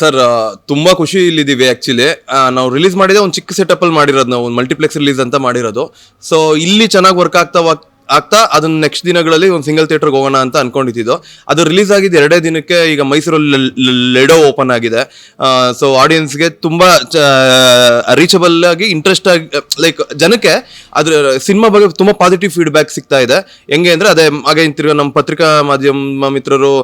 Sir ತುಂಬಾ ಖುಷಿ ಇಲ್ಲಿದ್ದೀವಿ actually ನಾವು ರಿಲೀಸ್ ಮಾಡಿದೆ ಒಂದು ಚಿಕ್ಕ ಸೆಟಪ್ ಅಲ್ಲಿ ಮಾಡಿರೋದು ನಾವು ಮಲ್ಟಿಪ್ಲೆಕ್ಸ್ ರಿಲೀಸ್ ಅಂತ ಮಾಡಿರೋದು. ಸೊ ಇಲ್ಲಿ ಚೆನ್ನಾಗಿ ವರ್ಕ್ ಆಗ್ತಾ ಆಗ್ತಾ ಅದನ್ನ ನೆಕ್ಸ್ಟ್ ದಿನಗಳಲ್ಲಿ ಒಂದು ಸಿಂಗಲ್ ಥಿಯೇಟರ್ಗೆ ಹೋಗೋಣ ಅಂತ ಅನ್ಕೊಂಡಿದ್ದು ಅದು ರಿಲೀಸ್ ಆಗಿದ್ದು ಎರಡೇ ದಿನಕ್ಕೆ ಈಗ ಮೈಸೂರಲ್ಲಿ ಲೆಡೋ ಓಪನ್ ಆಗಿದೆ. ಸೊ ಆಡಿಯನ್ಸ್ಗೆ ತುಂಬ ರೀಚಬಲ್ ಆಗಿ ಇಂಟ್ರೆಸ್ಟ್ ಆಗಿ ಲೈಕ್ ಜನಕ್ಕೆ ಅದ್ರ ಸಿನಿಮಾ ಬಗ್ಗೆ ತುಂಬ ಪಾಸಿಟಿವ್ ಫೀಡ್ಬ್ಯಾಕ್ ಸಿಗ್ತಾ ಇದೆ. ಹೆಂಗೆ ಅಂದರೆ ಅದೇ ಹಾಗೆ ತಿರ್ಗಾ ನಮ್ಮ ಪತ್ರಿಕಾ ಮಾಧ್ಯಮ ಮಿತ್ರರು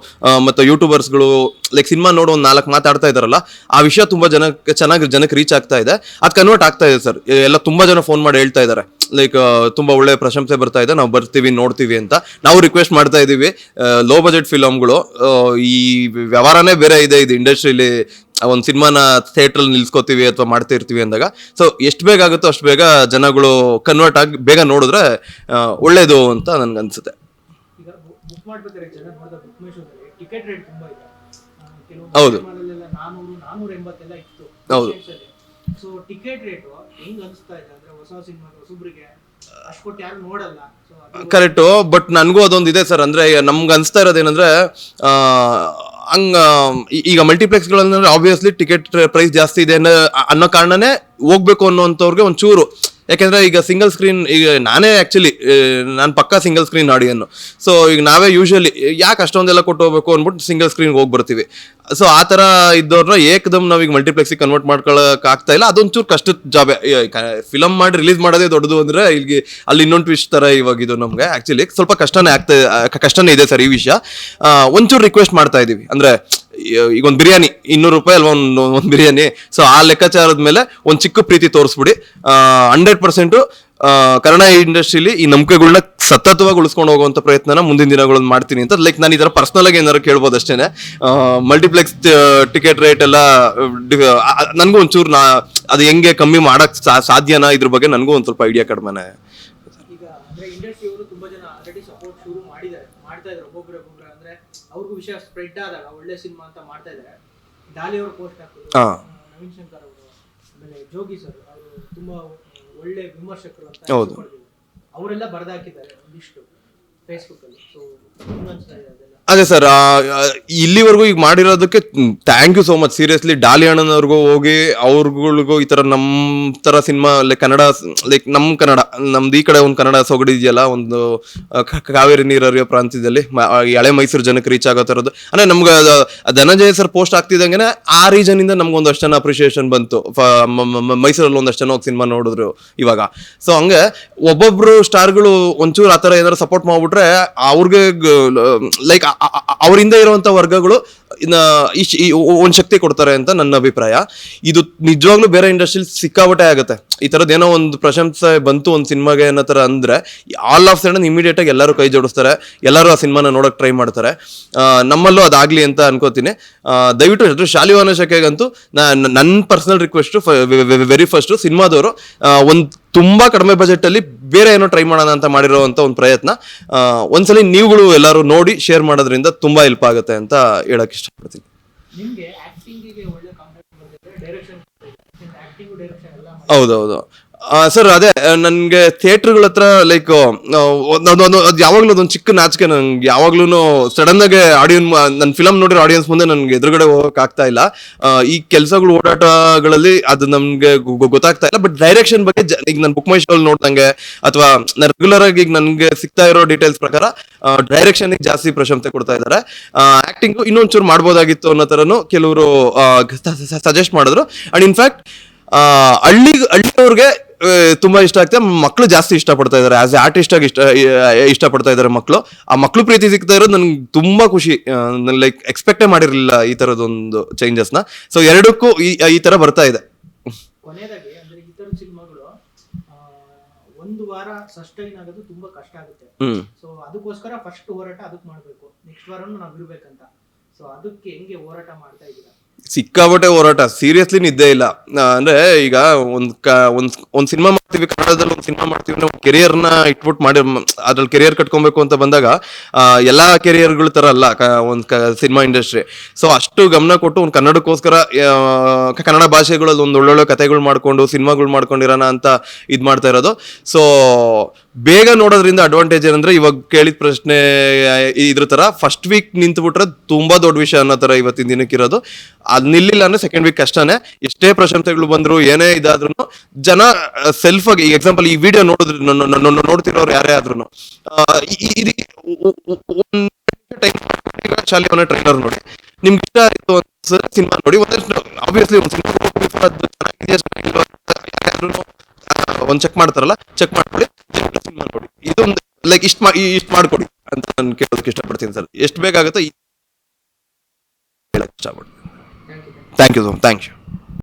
ಮತ್ತು ಯೂಟ್ಯೂಬರ್ಸ್ಗಳು ಲೈಕ್ ಸಿನಿಮಾ ನೋಡೋ ಒಂದು ನಾಲ್ಕು ಮಾತಾಡ್ತಾ ಇದಾರಲ್ಲ ಆ ವಿಷಯ ತುಂಬ ಜನಕ್ಕೆ ಚೆನ್ನಾಗಿ, ಜನಕ್ಕೆ ರೀಚ್ ಆಗ್ತಾ ಇದೆ. ಅದು ಕನ್ವರ್ಟ್ ಆಗ್ತಾ ಇದೆ ಸರ್ ಎಲ್ಲ ತುಂಬ ಜನ ಫೋನ್ ಮಾಡಿ ಹೇಳ್ತಾ ಇದ್ದಾರೆ. ಲೈಕ್ ತುಂಬಾ ಒಳ್ಳೆ ಪ್ರಶಂಸೆ ಬರ್ತಾ ಇದೆ. ನಾವು ಬರ್ತೀವಿ ನೋಡ್ತೀವಿ ಅಂತ. ನಾವು ರಿಕ್ವೆಸ್ಟ್ ಮಾಡ್ತಾ ಇದ್ದೀವಿ ಲೋ ಬಜೆಟ್ ಫಿಲಮ್ಗಳು ಈ ವ್ಯವಹಾರನೇ ಬೇರೆ ಇದೆ. ಇದು ಇಂಡಸ್ಟ್ರಿಲಿ ಒಂದು ಸಿನಿಮಾನ ಥಿಯೇಟ್ರಲ್ಲಿ ನಿಲ್ಸ್ಕೋತೀವಿ ಅಥವಾ ಮಾಡ್ತಾ ಇರ್ತೀವಿ ಅಂದಾಗ. ಸೊ ಎಷ್ಟು ಬೇಗ ಆಗುತ್ತೋ ಅಷ್ಟು ಬೇಗ ಜನಗಳು ಕನ್ವರ್ಟ್ ಆಗಿ ಬೇಗ ನೋಡಿದ್ರೆ ಒಳ್ಳೇದು ಅಂತ ನನಗೆ ಅನ್ಸುತ್ತೆ ಈಗ ಬುಕ್ ಮಾಡ್ಬೇಕಾದ್ರೆ ಜನ ನೋಡಿದ ಬುಕ್ ಟಿಕೆಟ್ ರೇಟ್ ತುಂಬಾ ಇದೆ. ಆ, ಕೆಲವು ಹೌದು. ಹೌದು. ಸೊ ಟಿಕೆಟ್ ರೇಟ್ ಹೆಂಗ್ ಅನಿಸ್ತಾ ಇದೆ? ಅಂದ್ರೆ ಹೊಸ ಸಿನಿಮಾ ಹೊಸಬ್ರಿಗೆ ಅಷ್ಟು ಕರೆಕ್ಟು ಬಟ್ ನನಗೂ ಅದೊಂದು ಇದೆ ಸರ್. ಅಂದರೆ ನಮ್ಗೆ ಅನಿಸ್ತಾ ಇರೋದೇನೆಂದರೆ ಹಂಗ ಈಗ ಮಲ್ಟಿಪ್ಲೆಕ್ಸ್ಗಳಂದ್ರೆ ಆಬ್ವಿಯಸ್ಲಿ ಟಿಕೆಟ್ ಪ್ರೈಸ್ ಜಾಸ್ತಿ ಇದೆ ಅನ್ನೋ ಅನ್ನೋ ಕಾರಣನೇ ಹೋಗ್ಬೇಕು ಅನ್ನೋಂಥವ್ರಿಗೆ ಒಂಚೂರು ಯಾಕೆಂದ್ರೆ ಈಗ ಸಿಂಗಲ್ ಸ್ಕ್ರೀನ್ ಈಗ ನಾನೇ ಆ್ಯಕ್ಚುಲಿ ನಾನು ಪಕ್ಕಾ ಸಿಂಗಲ್ ಸ್ಕ್ರೀನ್ ಆಡಿಯನ್ನು ಸೊ ಈಗ ನಾವೇ ಯೂಶ್ವಲಿ ಯಾಕೆ ಅಷ್ಟೊಂದೆಲ್ಲ ಕೊಟ್ಟು ಹೋಗ್ಬೇಕು ಅಂದ್ಬಿಟ್ಟು ಸಿಂಗಲ್ ಸ್ಕ್ರೀನ್ಗೆ ಹೋಗಿ ಬರ್ತೀವಿ ಸೊ ಆ ಥರ ಇದ್ದವ್ರನ್ನ ಏಕದಮ್ ನಾವೀಗ ಮಲ್ಟಿಪ್ಲೆಕ್ಸಿಗೆ ಕನ್ವರ್ಟ್ ಮಾಡ್ಕೊಳಕ್ಕೆ ಆಗ್ತಾ ಇಲ್ಲ. ಅದೊಂಚೂರು ಕಷ್ಟದ ಜಾಬ್ ಫಿಲಮ್ ಮಾಡಿ ರಿಲೀಸ್ ಮಾಡೋದೇ ದೊಡ್ಡದು ಅಂದ್ರೆ ಇಲ್ಲಿ ಅಲ್ಲಿ ಇನ್ನೊಂದು ಟ್ವಿಸ್ಟ್ ಥರ ಇವಾಗ ಇದು ನಮಗೆ. ಆ್ಯಕ್ಚುಲಿ ಸ್ವಲ್ಪ ಕಷ್ಟನೇ ಆಗ್ತಾ, ಕಷ್ಟನೇ ಇದೆ ಸರ್ ಈ ವಿಷಯ. ಒಂಚೂರು ರಿಕ್ವೆಸ್ಟ್ ಮಾಡ್ತಾ ಇದ್ದೀವಿ ಅಂದ್ರೆ ಈಗ ಒಂದು ಬಿರಿಯಾನಿ, ಇನ್ನೂರು ರೂಪಾಯಿ ಅಲ್ವಾ ಒಂದು ಒಂದು ಬಿರಿಯಾನಿ. ಸೊ ಆ ಲೆಕ್ಕಾಚಾರದ ಮೇಲೆ ಒಂದು ಚಿಕ್ಕ ಪ್ರೀತಿ ತೋರಿಸ್ಬಿಡಿ. ಹಂಡ್ರೆಡ್ ಪರ್ಸೆಂಟು ಕನ್ನಡ ಇಂಡಸ್ಟ್ರಿಲಿ ಈ ನಂಬಿಕೆಗಳನ್ನ ಸತತವಾಗಿ ಉಳಿಸ್ಕೊಂಡು ಹೋಗುವಂಥ ಪ್ರಯತ್ನನ ಮುಂದಿನ ದಿನಗಳಲ್ಲಿ ಮಾಡ್ತೀನಿ ಅಂತ. ಲೈಕ್ ನಾನು ಈ ಥರ ಪರ್ಸ್ನಲ್ ಆಗಿ ಏನಾರು ಕೇಳ್ಬೋದು ಅಷ್ಟೇ ಮಲ್ಟಿಪ್ಲೆಕ್ಸ್ ಟಿಕೆಟ್ ರೇಟ್ ಎಲ್ಲ ನನಗೂ ಒಂಚೂರು ನಾ ಅದು ಹೆಂಗೆ ಕಮ್ಮಿ ಮಾಡೋಕ್ಕೆ ಸಾಧ್ಯನಾ ಇದ್ರ ಬಗ್ಗೆ ನನಗೂ ಒಂದು ಸ್ವಲ್ಪ ಐಡಿಯಾ ಕಡಿಮೆನೆ. ಅವ್ರಿಗೂ ವಿಷಯ ಸ್ಪ್ರೆಡ್ ಆದಾಗ ಒಳ್ಳೆ ಸಿನಿಮಾ ಅಂತ ಮಾಡ್ತಾ ಇದ್ದಾರೆ ಡಾಲಿ ಅವರು ಪೋಸ್ಟ್ ಹಾಕಿದ್ರು. ನವೀನ್ ಶಂಕರ್ ಅವರು ಆಮೇಲೆ ಜೋಗಿ ಸರ್ ಅವರು ತುಂಬಾ ಒಳ್ಳೆ ವಿಮರ್ಶಕರು ಅಂತ ಹೌದು. ಅವರೆಲ್ಲ ಬರೆದಾಕಿದ್ದಾರೆ ಒಂದಿಷ್ಟು ಅದೇ ಸರ್ ಇಲ್ಲಿವರೆಗೂ ಈಗ ಮಾಡಿರೋದಕ್ಕೆ thank you so much seriously Daali ಅಣ್ಣನವ್ರಿಗೂ ಹೋಗಿ ಅವ್ರಗಳಿಗೂ ಈ ಥರ ನಮ್ಮ ಥರ ಸಿನಿಮಾ ಲೈಕ್ ಕನ್ನಡ ಲೈಕ್ ನಮ್ಮ ಕನ್ನಡ, ನಮ್ದು ಈ ಕಡೆ ಒಂದು ಕನ್ನಡ ಸೊಗಡಿ ಇದೆಯಲ್ಲ, ಒಂದು ಕಾವೇರಿ ನೀರು ಹರಿಯೋ ಪ್ರಾಂತ್ಯದಲ್ಲಿ ಹಳೆ ಮೈಸೂರು ಜನಕ್ಕೆ ರೀಚ್ ಆಗೋ ಥರದ್ದು. ಅಂದರೆ ನಮ್ಗೆ ಧನಂಜಯ ಸರ್ ಪೋಸ್ಟ್ ಆಗ್ತಿದ್ದಂಗೆ ಆ ರೀಜನಿಂದ ನಮ್ಗೆ ಒಂದಷ್ಟು ಜನ ಅಪ್ರಿಷಿಯೇಷನ್ ಬಂತು. ಫ- ಮೈಸೂರಲ್ಲಿ ಒಂದಷ್ಟು ಜನ ಹೋಗಿ ಸಿನಿಮಾ ನೋಡಿದ್ರು ಇವಾಗ. ಸೊ ಹಂಗೆ ಒಬ್ಬೊಬ್ರು ಸ್ಟಾರ್ಗಳು ಒಂಚೂರು ಆ ಥರ ಏನಾದ್ರು ಸಪೋರ್ಟ್ ಮಾಡ್ಬಿಟ್ರೆ ಅವ್ರಿಗೆ ಲೈಕ್ ಅವರಿಂದ ಇರುವಂತ ವರ್ಗಗಳು ಒಂದು ಶಕ್ತಿ ಕೊಡ್ತಾರೆ ಅಂತ ನನ್ನ ಅಭಿಪ್ರಾಯ. ಇದು ನಿಜವಾಗ್ಲೂ ಬೇರೆ ಇಂಡಸ್ಟ್ರಿಲಿ ಸಿಕ್ಕಾಬಟ್ಟೆ ಆಗುತ್ತೆ. ಈ ಥರದ್ದು ಏನೋ ಒಂದು ಪ್ರಶಂಸೆ ಬಂತು ಒಂದು ಸಿನಿಮಾಗೆ ಅನ್ನೋ ಥರ ಅಂದ್ರೆ ಆಲ್ ಆಫ್ ಸಡನ್ ಇಮಿಡಿಯೇಟ್ ಆಗಿ ಎಲ್ಲರೂ ಕೈ ಜೋಡಿಸ್ತಾರೆ, ಎಲ್ಲರೂ ಆ ಸಿನಿಮಾನ ನೋಡಕ್ ಟ್ರೈ ಮಾಡ್ತಾರೆ. ನಮ್ಮಲ್ಲೂ ಅದಾಗ್ಲಿ ಅಂತ ಅನ್ಕೋತೀನಿ. ದಯವಿಟ್ಟು ಎಲ್ರು ಶಾಲಿವಾನ ಶಕೆಗಂತೂ ನನ್ನ ಪರ್ಸನಲ್ ರಿಕ್ವೆಸ್ಟ್ ವೆರಿ ಫಸ್ಟ್ ಸಿನಿಮಾದವರು ಒಂದು ತುಂಬಾ ಕಡಿಮೆ ಬಜೆಟ್ ಅಲ್ಲಿ ಬೇರೆ ಏನೋ ಟ್ರೈ ಮಾಡೋಣ ಅಂತ ಮಾಡಿರೋವಂಥ ಒಂದು ಪ್ರಯತ್ನ. ಒಂದ್ಸಲಿ ನೀವುಗಳು ಎಲ್ಲರೂ ನೋಡಿ ಶೇರ್ ಮಾಡೋದ್ರಿಂದ ತುಂಬಾ ಹೆಲ್ಪ್ ಆಗುತ್ತೆ ಅಂತ ಹೇಳಕ್ ಇಷ್ಟಪಡ್ತೀನಿ. ಹೌದೌದು. ಸರ್, ಅದೇ ನನಗೆ ಥಿಯೇಟ್ರ್ಗಳ ಹತ್ರ ಲೈಕ್ ಅದು ಯಾವಾಗಲೂ ಅದೊಂದು ಚಿಕ್ಕ ನಾಚಿಕೆ ನಂಗೆ. ಯಾವಾಗ್ಲೂ ಸಡನ್ ಆಗಿ ಆಡಿಯನ್ ನನ್ನ ಫಿಲಮ್ ನೋಡಿರೋ ಆಡಿಯನ್ಸ್ ಮುಂದೆ ನನಗೆ ಎದುರುಗಡೆ ಹೋಗಕ್ ಆಗ್ತಾ ಇಲ್ಲ. ಈ ಕೆಲಸಗಳು, ಓಡಾಟಗಳಲ್ಲಿ ಅದು ನಮ್ಗೆ ಗೊತ್ತಾಗ್ತಾ ಇಲ್ಲ. ಬಟ್ ಡೈರೆಕ್ಷನ್ ಬಗ್ಗೆ ಈಗ ನಾನು ಬುಕ್ ಮೈ ನೋಡ್ದಂಗೆ, ಅಥವಾ ರೆಗ್ಯುಲರ್ ಆಗಿ ಈಗ ನನಗೆ ಸಿಗ್ತಾ ಇರೋ ಡೀಟೇಲ್ಸ್ ಪ್ರಕಾರ ಡೈರೆಕ್ಷನ್ ಜಾಸ್ತಿ ಪ್ರಶಂಸೆ ಕೊಡ್ತಾ ಇದ್ದಾರೆ ಆಕ್ಟಿಂಗ್ ಇನ್ನೊಂಚೂರು ಮಾಡ್ಬೋದಾಗಿತ್ತು ಅನ್ನೋ ಥರನು ಕೆಲವರು ಸಜೆಸ್ಟ್ ಮಾಡಿದ್ರು. ಅಂಡ್ ಇನ್ಫ್ಯಾಕ್ಟ್ ಹಳ್ಳಿ ಹಳ್ಳಿಯವ್ರಿಗೆ ತುಂಬಾ ಇಷ್ಟ ಆಗ್ತದೆ. ಮಕ್ಕಳು ಜಾಸ್ತಿ ಇಷ್ಟಪಡ್ತಾ ಇದ್ದಾರೆ. ಆಸ್ ಎ ಆರ್ಟಿಸ್ಟ್ ಆಗಿ ಇಷ್ಟ ಇಷ್ಟಪಡ್ತಾ ಇದ್ದಾರೆ ಮಕ್ಕಳು ಆ ಮಕ್ಕಳು ಪ್ರೀತಿ ಸಿಗ್ತಾ ಇರೋದು ನನ್ಗೆ ತುಂಬಾ ಖುಷಿ. ಲೈಕ್ ಎಕ್ಸ್ಪೆಕ್ಟೇ ಮಾಡಿರಲಿಲ್ಲ ಈ ಥರದೊಂದು ಚೇಂಜಸ್ನ ಸೊ ಎರಡಕ್ಕೂ ಈ ಈ ಥರ ಬರ್ತಾ ಇದೆ. ಕೊನೆಯದಾಗಿ ಅಂದ್ರೆ ಈ ತರದ ಸಿನಿಮಾಗಳು ಒಂದು ವಾರ ಸಸ್ಟೈನ್ ಆಗೋದು ತುಂಬಾ ಕಷ್ಟ ಆಗುತ್ತೆ. ಹ್ಮ್. ಸೊ ಅದಕ್ಕೋಸ್ಕರ ಫಸ್ಟ್ ಹೋರಾಟ ಅದಕ್ಕೆ ಮಾಡಬೇಕು. ನೆಕ್ಸ್ಟ್ ವಾರನು ನಾವು ಇರ್ಬೇಕಂತ ಸೊ ಅದಕ್ಕೆ ಹೆಂಗೆ ಹೋರಾಟ ಮಾಡ್ತಾ ಇದ್ದೀರಾ? ಸಿಕ್ಕಾಬಟ್ಟೆ ಹೋರಾಟ. ಸೀರಿಯಸ್ಲಿ ನಿದ್ದೆ ಇಲ್ಲ. ಅಂದ್ರೆ ಈಗ ಒಂದ್ ಕ ಒಂದ್ ಒಂದ್ ಸಿನಿಮಾ ಮಾಡ್ತೀವಿ, ಕನ್ನಡದಲ್ಲಿ ಒಂದು ಸಿನಿಮಾ ಮಾಡ್ತೀವಿ ನಾವು ಕೆರಿಯರ್ನ ಇಟ್ಬಿಟ್ಟು ಮಾಡಿ ಅದ್ರಲ್ಲಿ ಕೆರಿಯರ್ ಕಟ್ಕೊಬೇಕು ಅಂತ ಬಂದಾಗ ಎಲ್ಲಾ ಕೆರಿಯರ್ಗಳ ತರ ಅಲ್ಲ ಒಂದ್ ಸಿನಿಮಾ ಇಂಡಸ್ಟ್ರಿ ಸೊ ಅಷ್ಟು ಗಮನ ಕೊಟ್ಟು ಒಂದು ಕನ್ನಡಕ್ಕೋಸ್ಕರ ಕನ್ನಡ ಭಾಷೆಗಳಲ್ಲಿ ಒಂದು ಒಳ್ಳೊಳ್ಳೆ ಕಥೆಗಳು ಮಾಡ್ಕೊಂಡು ಸಿನಿಮಾಗಳು ಮಾಡ್ಕೊಂಡಿರೋಣ ಅಂತ ಇದ್ ಮಾಡ್ತಾ ಇರೋದು. ಸೊ ಬೇಗ ನೋಡೋದ್ರಿಂದ ಅಡ್ವಾಂಟೇಜ್ ಏನಂದ್ರೆ, ಇವಾಗ ಕೇಳಿದ ಪ್ರಶ್ನೆ ಇದ್ರ ತರ ಫಸ್ಟ್ ವೀಕ್ ನಿಂತು ಬಿಟ್ರೆ ತುಂಬಾ ದೊಡ್ಡ ವಿಷಯ ಅನ್ನೋ ತರ ಇವತ್ತಿನ ದಿನಕ್ಕಿರೋದು ಅದ್ ನಿಲ್ಲಿಲ್ಲ ಅಂದ್ರೆ ಸೆಕೆಂಡ್ ವೀಕ್ ಕಷ್ಟನೇ ಎಷ್ಟೇ ಪ್ರಶಂಸೆಗಳು ಬಂದ್ರು ಏನೇ ಇದಾದ್ರೂ ಜನ ಸೆಲ್ಫ್ ಆಗಿ ಎಕ್ಸಾಂಪಲ್ ಈ ವಿಡಿಯೋ ನೋಡಿದ್ರು ನೋಡ್ತಿರೋರು ಯಾರೇ ಆದ್ರೂ ಶಾಲೆಯವನ್ನ ಟ್ರೈಲರ್ ನೋಡಿ. ನಿಮ್ಗೆ ಇಷ್ಟ ಆಯ್ತು ಸಿನಿಮಾ ನೋಡಿ. ಒಂದಷ್ಟು ಆಬ್ವಿಯಸ್ಲಿ ಒಂದು ಸಿನಿಮಾ ಚೆನ್ನಾಗಿದೆಯಾ ಒಂದ್ ಚೆಕ್ ಮಾಡ್ತಾರಲ್ಲ ಚೆಕ್ ಮಾಡ್ಕೊಳ್ಳಿ ಸಿನಿಮಾ ನೋಡಿ. ಇದೊಂದು ಲೈಕ್ ಇಷ್ಟ ಇಷ್ಟ ಮಾಡ್ಕೊಡಿ ಅಂತ ನಾನು ಕೇಳೋದಕ್ಕೆ ಇಷ್ಟಪಡ್ತೀನಿ ಸರ್ ಎಷ್ಟು ಬೇಕಾಗುತ್ತೋ ಇಷ್ಟಪಡ್ತೀನಿ. Thank you you thank you